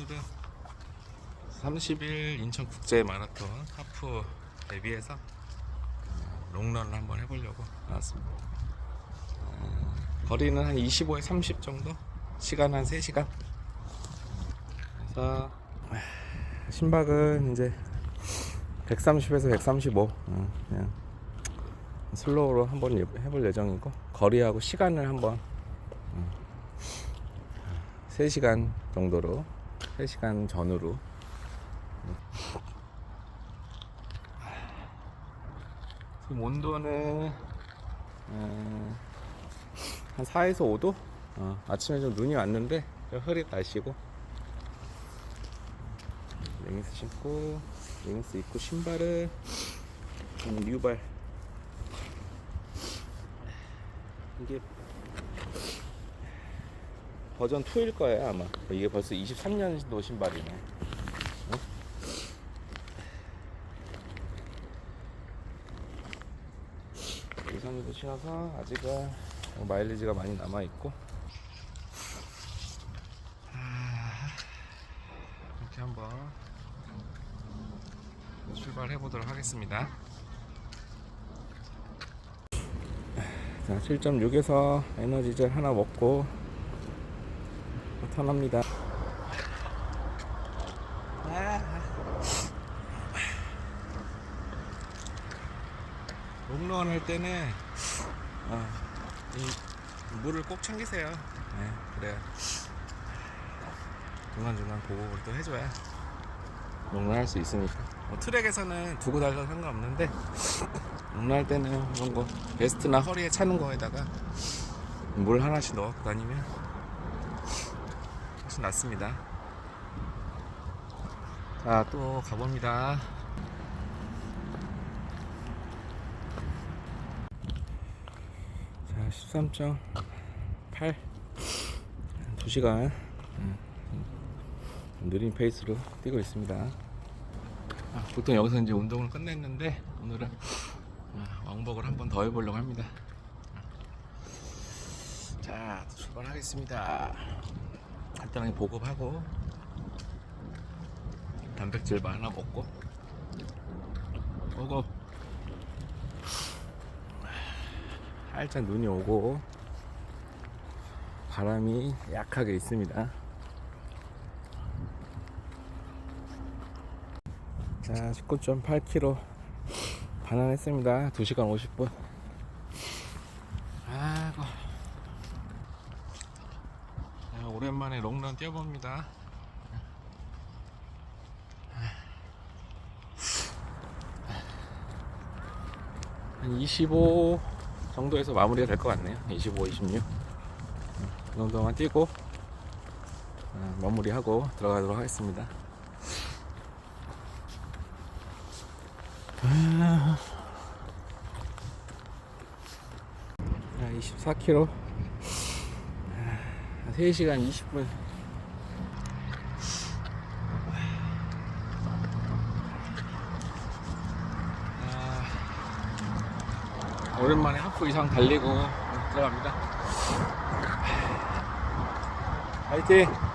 오늘은 30일 인천 국제 마라톤 하프 대비해서 롱런을 한번 해보려고 나왔습니다. 어, 거리는 한 25에 30 정도, 시간 한 3시간. 그래서 심박은 이제 130에서 135 어, 그냥 슬로우로 한번 예- 해볼 예정이고 거리하고 시간을 한번 음, 3시간 정도로 3시간 전후로. 지금 온도는 어, 한 4에서 5도? 어, 아침에 좀 눈이 왔는데 흐릿 날씨고. 레깅스 신고 레깅스 입고 신발은 음, 뉴발. 이게 버전 2일 거예요 아마 이게 벌써 23년도 신발이네 어? 유산도 신어서 아직은 마일리지가 많이 남아 있고 이렇게 한번 출발해 보도록 하겠습니다. 자, 7.6에서 에너지젤 하나 먹고 턴합니다. 롱런 할 때는 어, 이 물을 꼭 챙기세요. 네, 그래야 중간중간 보고를 또 해줘야 롱런 할 수 있으니까. 뭐 트랙에서는 두고 달려도 상관없는데 롱런 할 때는 이런 거 베스트나 허리에 차는 거에다가 물 하나씩 넣고 다니면 훨씬 낫습니다. 자, 또 가봅니다. 자, 13.8 2시간 느린 페이스로 뛰고 있습니다. 아, 보통 여기서 이제 운동을 끝냈는데 오늘은 아, 왕복을 한번 더 해보려고 합니다. 자, 출발하겠습니다. 간단하게 보급하고 단백질바 하나 먹고 보급. 살짝 눈이 오고 바람이 약하게 있습니다. 자, 19.8km 반환했습니다. 2시간 50분. 아이고. 자, 오랜만에 롱런 뛰어봅니다. 한 25 정도에서 마무리가 될 것 같네요. 25, 26. 이 정도만 뛰고 어, 마무리하고 들어가도록 하겠습니다. 자, 24km. 3시간 20분. 아, 오랜만에 하프 이상 달리고 들어갑니다. 화이팅!